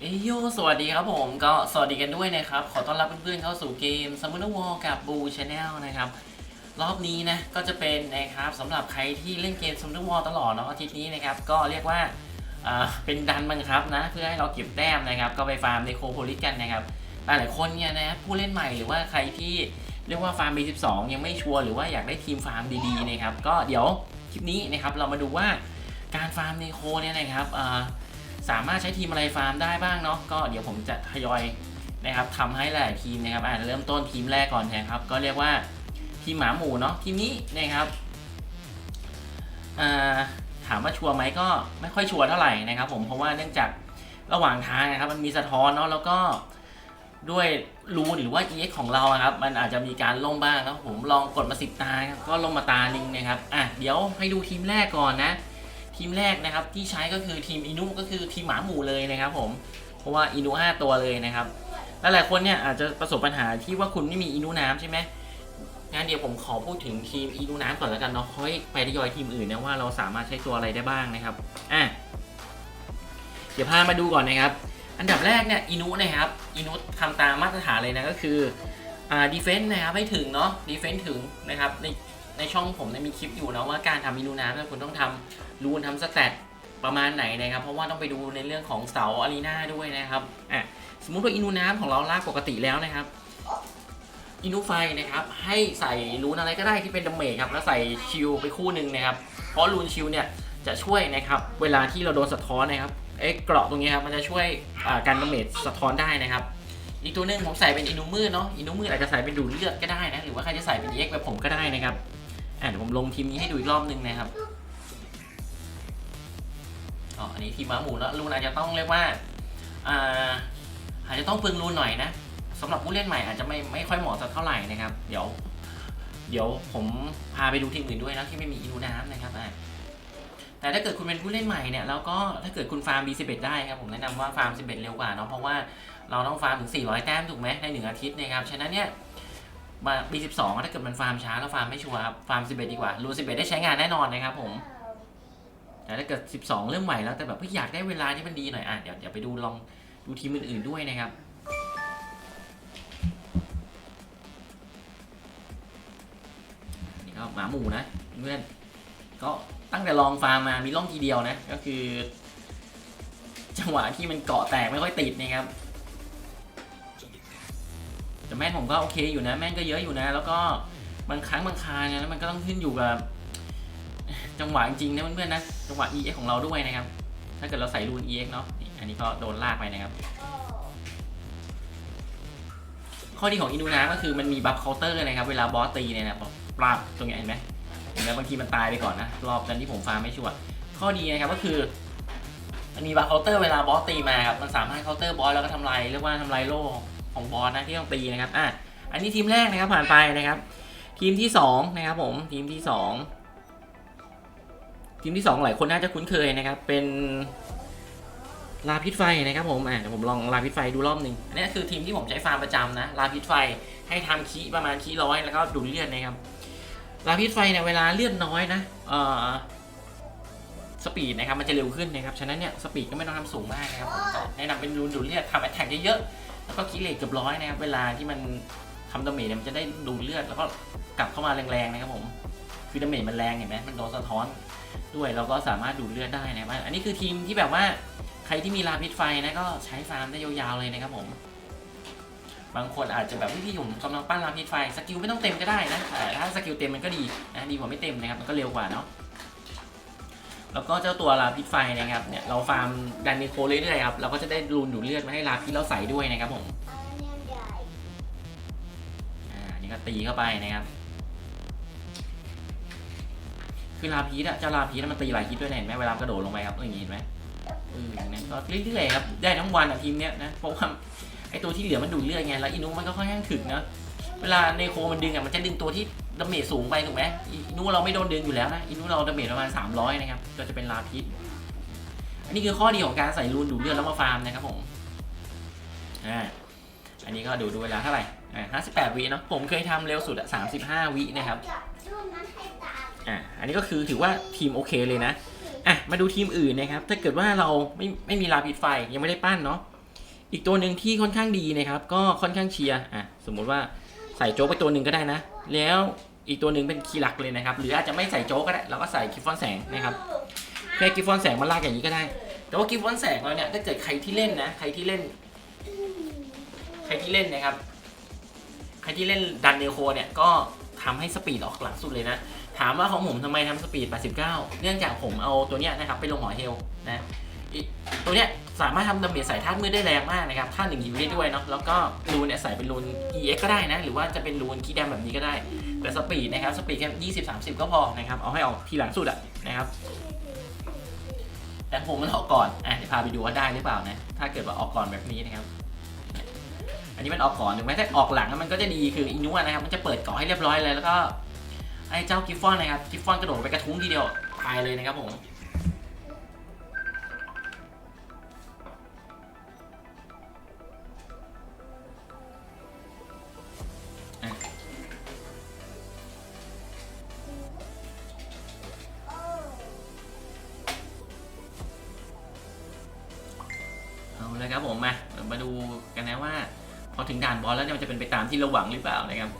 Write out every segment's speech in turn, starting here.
เอยโยสวัสดีครับผมก็สวัสดีกันด้วยนะครับ ขอต้อนรับเพื่อนๆเข้าสู่เกม s u m m o n War กับ Boo Channel นะครับ รอบนี้นะก็จะเป็นนะครับสำหรับใครที่เล่นเกม s u m m o n War ตลอดเนาะอาทิตย์นี้นะครับ ก็เรียกว่าอ่าเป็นดันบังคับนะ เพื่อให้เราเก็บแต้มนะครับ ก็ไปฟาร์มในโคโพลิสกันนะครับ หลายๆคนเนี่ยนะผู้เล่นใหม่หรือว่าใครที่เรียกว่าฟาร์ม B12 ยังไม่ชัวร์หรือว่าอยากได้ทีมฟาร์มดีๆนะครับก็เดี๋ยวคลิปนี้นะครับเรามาดูว่าการฟาร์มในโคเนี่ยนะครับอ่า สามารถใช้ทีมอะไรฟาร์มได้บ้างเนาะก็เดี๋ยวผมจะทยอยนะครับทำให้หลายทีมนะครับอ่าเริ่มต้นทีมแรกก่อนนะครับ ก็เรียกว่าทีมหมาหมูเนาะทีมนี้นะครับอ่าถามว่าชัวร์ไหมก็ไม่ค่อยชัวร์เท่าไหร่นะครับผมเพราะว่าเนื่องจากระหว่างทางนะครับมันมีสะท้อนเนาะแล้วก็ด้วยรูหรือว่า EX ของเราอะครับมันอาจจะมีการล่มบ้างแล้วผมลองกดมาสิบตาก็ล่มมาตาหนึงนะครับอะเดี๋ยวให้ดูทีมแรกก่อนนะ ทีมแรกนะครับที่ใช้ก็คือทีมอินุก็คือทีมหมาหมูเลยนะครับผมเพราะว่าอินุ5ตัวเลยนะครับและหลายคนเนี่ยอาจจะประสบปัญหาที่ว่าคุณไม่มีอินุน้ำใช่ไหมงั้นเดี๋ยวผมขอพูดถึงทีมอินุน้ำก่อนแล้วกันเนาะค่อยไปทยอยทีมอื่นนะว่าเราสามารถใช้ตัวอะไรได้บ้างนะครับอะเดี๋ยวพามาดูก่อนนะครับ อันดับแรกเนี่ยอินุนะครับอินุทำตามมาตรฐานเลยนะก็คืออ่าดีเฟนต์นะครับให้ถึงเนาะดีเฟนต์ถึงนะครับใน ในช่องผมเนี่ยมีคลิปอยู่นะว่าการทำอินุน้ำนะคุณต้องทำรูนทำสแตทประมาณไหนนะครับ เพราะว่าต้องไปดูในเรื่องของเสาอารีนาด้วยนะครับอะสมมุติว่าอินูน้ำของเราลากปกติแล้วนะครับอินูไฟนะครับ ให้ใส่รูนอะไรก็ได้ที่เป็นดาเมจครับแล้วใส่ชิลไปคู่หนึ่งนะครับ เพราะรูนชิลเนี่ยจะช่วยนะครับ เวลาที่เราโดนสะท้อนนะครับเอ๊ะเกราะตรงนี้ครับมันจะช่วยอ่าการดาเมจสะท้อนได้นะครับ อีกตัวหนึงผมใส่เป็นอินูมืดเนาะอินูมืดอาจจะใส่เป็นดูดเลือดก็ได้นะหรือว่าใครจะใส่เป็นเอ็กแบบผมก็ได้นะครับ อะเดี๋ยวผมลงทีมนี้ให้ดูอีกรอบหนึงนะครับอ๋ออันนี้ทีมม้าหมูแล้วรูนอาจจะต้องเรียกว่าอ่าอาจจะต้องเปลืองรูนหน่อยนะสำหรับผู้เล่นใหม่อาจจะไม่ไม่ค่อยเหมาะสักเท่าไหร่นะครับ เดี๋ยว เดี๋ยวผมพาไปดูทีมอื่นด้วยนะที่ไม่มีอินูน้ำนะครับอะแต่ถ้าเกิดคุณเป็นผู้เล่นใหม่เนี่ยแล้วก็ถ้าเกิดคุณฟาร์ม B11 ได้ครับผมแนะนำว่าฟาร์ม 11 เร็วกว่าเนาะเพราะว่าเราต้องฟาร์มถึง 400 แต้มถูกไหมในหนึ่งอาทิตย์นะครับฉะนั้นเนี่ย มา B12 ถ้าเกิดมันฟาร์มช้าแล้วฟาร์มไม่ชัวร์ครับฟาร์ม 11 ดีกว่ารู11 ได้ใช้งานแน่นอนนะครับผม แต่ถ้าเกิด 12 เริ่มใหม่แล้วแต่แบบอยากได้เวลาที่มันดีหน่อยอะเดี๋ยวเดี๋ยวไปดูลองดูทีมอื่นๆด้วยนะครับนี่ก็หมาหมูนะเพื่อนก็ตั้งแต่ลองฟาร์มมามีร่องทีเดียวนะ ก็คือ จังหวะที่มันเกาะแตกไม่ค่อยติดนะครับ แต่แม่นผมก็โอเคอยู่นะ แม่นก็เยอะอยู่นะ แล้วก็บางครั้งบางคราเนี่ยแล้วมันก็ต้องขึ้นอยู่กับ จังหวะจริงๆนะเพื่อนๆนะ จังหวะ EX ของเราด้วยนะครับ ถ้าเกิดเราใส่รูน EX เนาะอันนี้ก็โดนลากไปนะครับ ข้อดีของอินูนะก็คือมันมีบัฟเคาน์เตอร์นะครับ เวลาบอสตีเนี่ยนะปราบตรงนี้เห็นไหมเห็นไหมบางทีมันตายไปก่อนนะรอบนั้นที่ผมฟาร์มไม่ชัวร์ข้อดีนะครับก็คือมันมีบัฟเคาน์เตอร์เวลาบอสตีมาครับมันสามารถเคาน์เตอร์บอสแล้วก็ทำลายเรียกว่าทำลายโล่ ของบอสนะที่ต้องตีนะครับอะอันนี้ทีมแรกนะครับผ่านไปนะครับ ทีมที่สองนะครับผมทีมที่สองทีมที่สองหลายคนน่าจะคุ้นเคยนะครับ เป็นลาพิษไฟนะครับผมอะเดี๋ยวผมลองลาพิษไฟดูรอบหนึ่งอันนี้คือทีมที่ผมใช้ฟาร์มประจำนะลาพิษไฟให้ทำคีประมาณคีร้อยแล้วก็ดูเลือดนะครับลาพิษไฟเนี่ยเวลาเลือดน้อยนะเอ่อสปีดนะครับมันจะเร็วขึ้นนะครับฉะนั้นเนี่ยสปีดก็ไม่ต้องทำสูงมากนะครับผมแนะนำเป็นรูนดูเลือดทำแอตแทกเยอะ แล้วก็คีเลทเกือบร้อยนะครับ เวลาที่มันทำดาเมจเนี่ยมันจะได้ดูดเลือด แล้วก็กลับเข้ามาแรงๆนะครับผม คือดาเมจมันแรงเห็นไหมมันโดนสะท้อนด้วยเราก็สามารถดูดเลือดได้นะครับอันนี้คือทีมที่แบบว่าใครที่มีลาพิษไฟนะก็ใช้ฟาร์มได้ยาวๆเลยนะครับผม บางคนอาจจะแบบพี่ๆผมกำลังปั้นลาพิษไฟสกิลไม่ต้องเต็มก็ได้นะแต่ถ้าสกิลเต็มมันก็ดีนะดีกว่าไม่เต็มนะครับมันก็เร็วกว่าเนาะ แล้วก็เจ้าตัวลาพิษไฟนะครับเนี่ยเราฟาร์มดันนิโคเรื่อยๆครับเราก็จะได้รูนดูดเลือดมาให้ลาพิษเราใส่ด้วยนะครับผมอ่านี่ก็ตีเข้าไปนะครับ คือลาพีดอะเจ้าลาพีดมันตีหลายฮิตด้วยเห็นไหมเวลากระโดดลงไปครับอย่างนี้เห็นไหมออเนี่ยก็เรื่อยๆครับได้ทั้งวันอะทีมเนี้ยนะเพราะว่าไอตัวที่เหลือมันดูดเลือดไงแล้วอินุมันก็ค่อนข้างถึกนะเวลาในโคมันดึงอะมันจะดึงตัวที่ ดาเมจสูงไปถูกไหมอินุเราไม่โดนดึงอยู่แล้วนะอินุเราดาเมจประมาณ 300 นะครับ ก็จะเป็นลาพีดอันนี้คือข้อดีของการใส่รูนดูดเลือดแล้วมาฟาร์มนะครับผมอ่าอันนี้ก็ดูดูเวลาเท่าไหร่อ่า58วิเนาะผมเคยทำเร็วสุดอะ35 วินะครับอะอันนี้ก็คือถือว่าทีมโอเคเลยนะอะมาดูทีมอื่นนะครับ ถ้าเกิดว่าเราไม่ไม่มีลาปิดไฟยังไม่ได้ปั้นเนาะอีกตัวหนึ่งที่ค่อนข้างดีนะครับ ก็ค่อนข้างเชียร์อะสมมุติว่า ใส่โจ๊กไปตัวหนึ่งก็ได้นะ แล้วอีกตัวหนึ่งเป็นคีย์หลักเลยนะครับ หรืออาจจะไม่ใส่โจ๊กก็ได้ เราก็ใส่กิฟฟอนแสงนะครับแค่กิฟฟอนแสงมาลากอย่างนี้ก็ได้ แต่ว่ากิฟฟอนแสงเราเนี่ยถ้าเกิดใครที่เล่นนะ ใครที่เล่น ใครที่เล่นนะครับ ใครที่เล่นดันเนโคเนี่ยก็ทำให้สปีดออกหลังสุดเลยนะ ถามว่าของผมทำไมทำสปีด 89 เนื่องจากผมเอาตัวเนี้ยนะครับไปลงหอเฮลนะตัวเนี้ย สามารถทำดาเมจใส่ธาตุมืดได้แรงมากนะครับธาตุหนึ่งฮิวได้ด้วยเนาะแล้วก็รูนเนี่ยใส่เป็นรูน EX ก็ได้นะ หรือว่าจะเป็นรูนคีย์แดมแบบนี้ก็ได้ แต่สปีดนะครับสปีดแค่20 30ก็พอนะครับเอาให้ออกทีหลังสุดอะนะครับแต่ผมมันออกก่อนอะเดี๋ยวพาไปดูว่าได้หรือเปล่านะถ้าเกิดว่าออกก่อนแบบนี้นะครับอันนี้มันออกก่อนถูกไหมถ้าออกหลังมันก็จะดีคืออินุวนะครับมันจะเปิดเกาะให้เรียบร้อยเลยแล้วก็ไอ้เจ้ากิฟฟอนนะครับกิฟฟอนกระโดดไปกระทุ้งทีเดียวตายเลยนะครับผม งด่านบอสแล้วเนี่ยมันจะเป็นไปตามที่เราหวังหรือเปล่านะครับ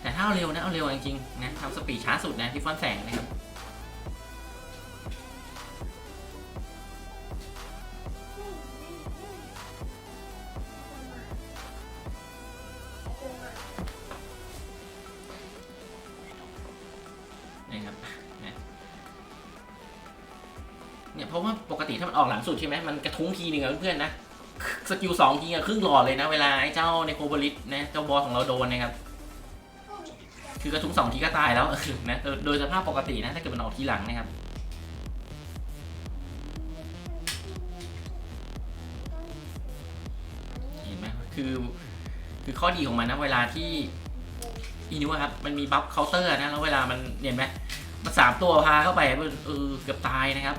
แต่ถ้าเอาเร็วนะเอาเร็วจริงๆนะทำสปีดช้าสุดนะที่ฟอนแสงนะครับนะครับนะเนี่ยเพราะว่าปกติถ้ามันออกหลังสุดใช่ไหมมันกระทุ้งทีหนึ่งอะเพื่อนๆนะ สกิลสองทีอะครึ่งหลอดเลยนะ เวลาไอ้เจ้าในโคบริสนะเจ้าบอสของเราโดนนะครับคือกระทุ้งสองทีก็ตายแล้วนะโดยสภาพปกตินะถ้าเกิดมันออกทีหลังนะครับเห็นไหมคือคือข้อดีของมันนะเวลาที่อีนิวครับมันมีบัฟเคาน์เตอร์นะแล้วเวลามันเห็นไหมมันสามตัวพาเข้าไปมันเออเกือบตายนะครับ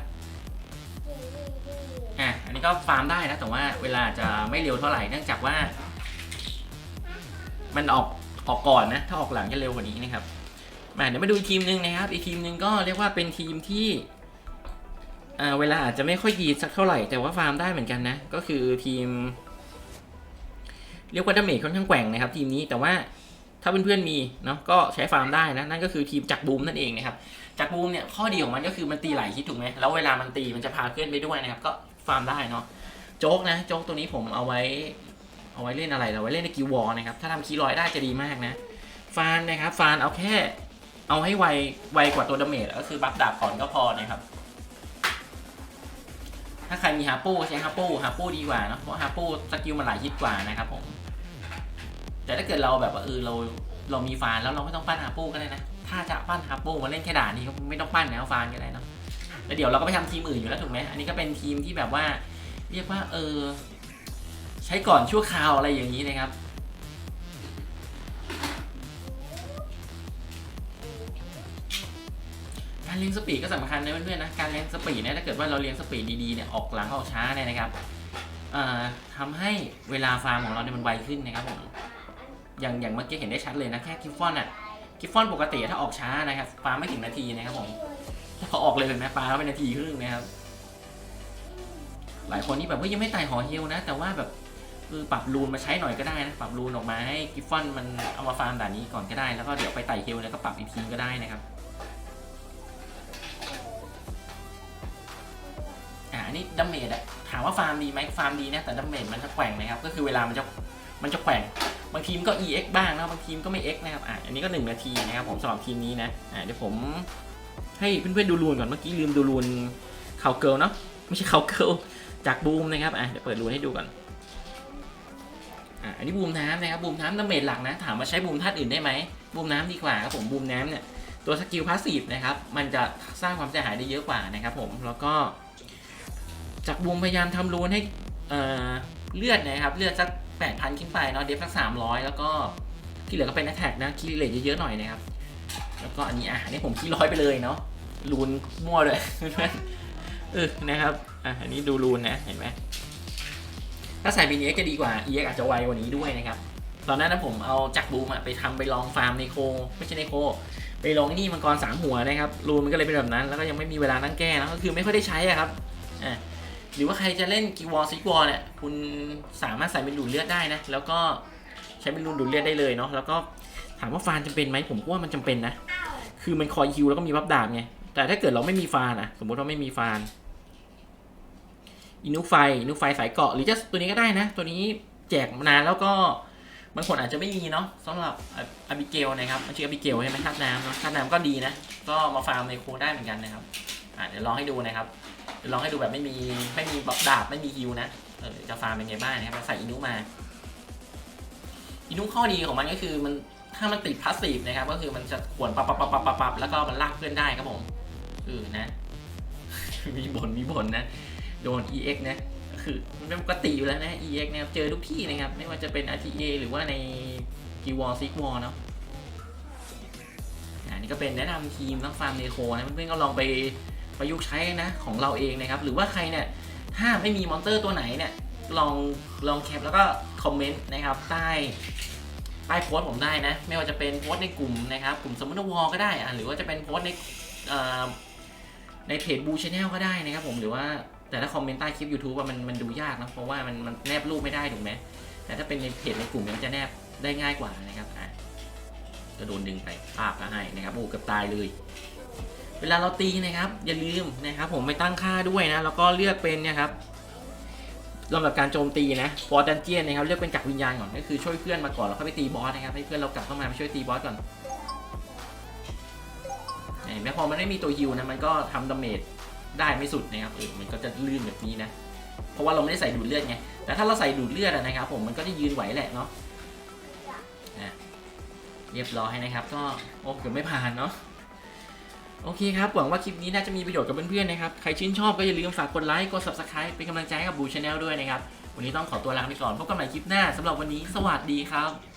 อะอันนี้ก็ฟาร์มได้นะแต่ว่าเวลาจะไม่เร็วเท่าไหร่เนื่องจากว่า มันออกออกก่อนนะ ถ้าออกหลังจะเร็วกว่านี้นะครับมาเดี๋ยวมาดูอีกทีมหนึ่งนะครับ อีกทีมหนึ่งก็เรียกว่าเป็นทีมที่เวลาอาจจะไม่ค่อยดีสักเท่าไหร่แต่ว่าฟาร์มได้เหมือนกันนะ ก็คือทีม เรียกว่าดาเมจค่อนข้างแกว่งนะครับ ทีมนี้แต่ว่า ถ้าเพื่อนๆมีเนาะก็ใช้ฟาร์มได้นะ นั่นก็คือทีมจักบูมนั่นเองนะครับจักบูมเนี่ยข้อดีของมันก็คือมันตีหลายฮิตถูกไหมแล้วเวลามันตีมันจะพาเคลื่อนไปด้วยนะครับ ก็ฟาร์มได้เนาะโจ๊กนะโจ๊กตัวนี้ผมเอาไว้ เอาไว้เล่นอะไรเราไว้เล่นในกิววอลนะครับถ้าทำคีย์ลอยได้จะดีมากนะ ฟานนะครับ ฟานเอาแค่เอาให้ไวไวกว่าตัวดาเมจก็คือบัฟดาบก่อนก็พอนะครับ ถ้าใครมีฮาปูใช้ฮาปูฮาปูดีกว่าเนะเพราะฮาปูสกิลมันหลายฮิตกว่านะครับผม แต่ถ้าเกิดเราแบบว่าเออเราเรามีฟานแล้วเราไม่ต้องปั้นฮาปูก็ได้นะ ถ้าจะปั้นฮาปูมาเล่นแค่ด่านนี้ก็ไม่ต้องปั้นแล้วฟานก็ได้เนอะแล้วเดี๋ยวเราก็ไปทำทีมอื่นอยู่แล้วถูกไหมอันนี้ก็เป็นทีมที่แบบว่า เรียกว่า เออ ใช้ก่อนชั่วคราวอะไรอย่างนี้นะครับการเลี้ยงสปีดก็สำคัญนะเพื่อนๆนะการเลี้ยงสปีดเนี่ยถ้าเกิดว่าเราเลี้ยงสปีดดีๆเนี่ยออกหลังออกช้าเนี่ยนะครับเอ่อทำให้เวลาฟาร์มของเราเนี่ยมันไวขึ้นนะครับผม อย่างอย่างเมื่อกี้เห็นได้ชัดเลยนะแค่กิฟฟอนอะกิฟฟอนปกติถ้าออกช้านะครับฟาร์ไม่ถึงนาทีนะครับผมพอออกเลยเห็นไหมฟาร์มแล้วเป็นนาทีครึ่งนะครับ หลายคนนี่แบบว่ายังไม่ไต่หอเฮลนะ แต่ว่าแบบเออปรับรูนมาใช้หน่อยก็ได้นะปรับรูนออกมาให้กิฟฟอนมันเอามาฟาร์มด่านนี้ก่อนก็ได้แล้วก็เดี๋ยวไปไต่เฮลแล้วก็ปรับอีกทีก็ได้นะครับอ่าอันนี้ดัมเมจอะถามว่าฟาร์มดีไหมฟาร์มดีนะแต่ดัมเมจมันจะแกว่งนะครับก็คือเวลามันจะมันจะแกว่ง บางทีมก็ EX บ้างนะบางทีมก็ไม่ X นะครับอ่าอันนี้ก็ 1 นาทีนะครับผมสำหรับทีมนี้นะอ่าเดี๋ยวผมให้เพื่อนๆดูรูนก่อนเมื่อกี้ลืมดูรูนเขาเกิลเนาะไม่ใช่เขาเกิลจากบูมนะครับอะเดี๋ยวเปิดรูนให้ดูก่อนอ่าอันนี้บูมน้ำนะครับบูมน้ำดัมเมจหลักนะถามว่าใช้บูมธาตุอื่นได้ไหมบูมน้ำดีกว่าครับผมบูมน้ำเนี่ยตัวสกิลพาสซีฟนะครับมันจะสร้างความเสียหายได้เยอะกว่านะครับผมแล้วก็จากบูมพยายามทำรูนให้เอ่อเลือดนะครับเลือดสัก แปดพันขึ้นไปเนาะเดฟสักสามร้อยแล้วก็ที่เหลือก็เป็นแท็กนะคีย์เลทเยอะๆหน่อยนะครับ แล้วก็อันนี้อะอันนี้ผมคีร้อยไปเลยเนาะรูนมั่วเลยเออนะครับอะอันนี้ดูรูนนะเห็นไหมถ้าใส่บีเอ็กจะดีกว่า EX อาจจะไวกว่านี้ด้วยนะครับตอนนั้นนะผมเอาจากบูมอะไปทำไปลองฟาร์มในโคไม่ใช่ในโค ไปลองนี่มังกรสามหัวนะครับรูนมันก็เลยเป็นแบบนั้น แล้วก็ยังไม่มีเวลานั่งแก้นะก็คือไม่ค่อยได้ใช้อะครับอะ หรือว่าใครจะเล่นกีวอลซิกวอลเนี่ยคุณสามารถใส่เป็นดูดเลือดได้นะ แล้วก็ใช้เป็นรูนดูดเลือดได้เลยเนาะแล้วก็ถามว่าฟานจำเป็นไหมผมว่ามันจำเป็นนะ คือมันคอยฮิวแล้วก็มีบัฟดาบไงแต่ถ้าเกิดเราไม่มีฟานอะสมมติว่าไม่มีฟานอินุไฟอินุไฟสายเกาะหรือจะตัวนี้ก็ได้นะ ตัวนี้แจกมานานแล้วก็บางคนอาจจะไม่มีเนาะสำหรับอาบิเกลนะครับมันชื่ออาบิเกลใช่ไหมธาตุน้ำเนาะธาตุน้ำก็ดีนะ ก็มาฟาร์มในโคได้เหมือนกันนะครับอะเดี๋ยวลองให้ดูนะครับ ลองให้ดูแบบไม่มีไม่มีดาบไม่มีฮิวนะเออจะฟาร์มเป็นไงบ้างนะครับใส่อินุมาอินุข้อดีของมันก็คือมันถ้ามันติดพาสซีฟนะครับ ก็คือมันจะขวนปับปับปับปับปับปับแล้วก็มันลากเพื่อนได้ครับผมเออนะ มีบนมีบนนะ โดน EX นะคือมันเป็นปกติอยู่แล้วนะ EX นะครับเจอทุกที่นะครับ ไม่ว่าจะเป็น RTA หรือว่าในกีวอลซิกวอลเนาะอันนี้ก็เป็นแนะนำทีมนักฟาร์มเนโคนะเพื่อนๆก็ลองไป ประยุกต์ใช้นะของเราเองนะครับ หรือว่าใครเนี่ยถ้าไม่มีมอนเตอร์ตัวไหนเนี่ยลองลองแคปแล้วก็คอมเมนต์นะครับใต้ใต้โพสต์ผมได้นะ ไม่ว่าจะเป็นโพสต์ในกลุ่มนะครับกลุ่มสมุนวอลก็ได้อะหรือว่าจะเป็นโพสต์ในในเพจบูชาแนลก็ได้นะครับผมหรือว่าแต่ถ้าคอมเมนต์ใต้คลิป YouTube มันมันดูยากนะเพราะว่ามันมันแนบรูปไม่ได้ถูกไหมแต่ถ้าเป็นในเพจในกลุ่มมันจะแนบได้ง่ายกว่านะครับอะก็โดนดึงไปภาพก็ให้นะครับโอ้เกือบตายเลย เวลาเราตีนะครับ อย่าลืมนะครับ ผมไม่ตั้งค่าด้วยนะ แล้วก็เลือกเป็นเนะครับลำดับการโจมตีนะบอสดันเจียนนะครับเลือกเป็นจักรวิญญาณก่อนก็คือช่วยเพื่อนมาก่อนแล้วค่อยไปตีบอสนะครับให้เพื่อนเรากลับเข้ามาไปช่วยตีบอสก่อนเห็นไหมพอมันไม่มีตัวฮิวนะมันก็ทำดาเมจได้ไม่สุดนะครับเออมันก็จะลื่นแบบนี้นะ เพราะว่าเราไม่ได้ใส่ดูดเลือดไงแต่ถ้าเราใส่ดูดเลือดนะครับ ผมมันก็จะยืนไหวแหละเนาะอะเรียบร้อยนะครับ ก็โอ้เกือบไม่ผ่านเนาะ โอเคครับ หวังว่าคลิปนี้น่าจะมีประโยชน์กับเพื่อนๆนะครับ ใครชื่นชอบก็อย่าลืมฝากกดไลค์ กด subscribe เป็นกำลังใจให้กับบูชาแนลด้วยนะครับ วันนี้ต้องขอตัวลาไปก่อน พบกันใหม่คลิปหน้าสำหรับวันนี้ สวัสดีครับ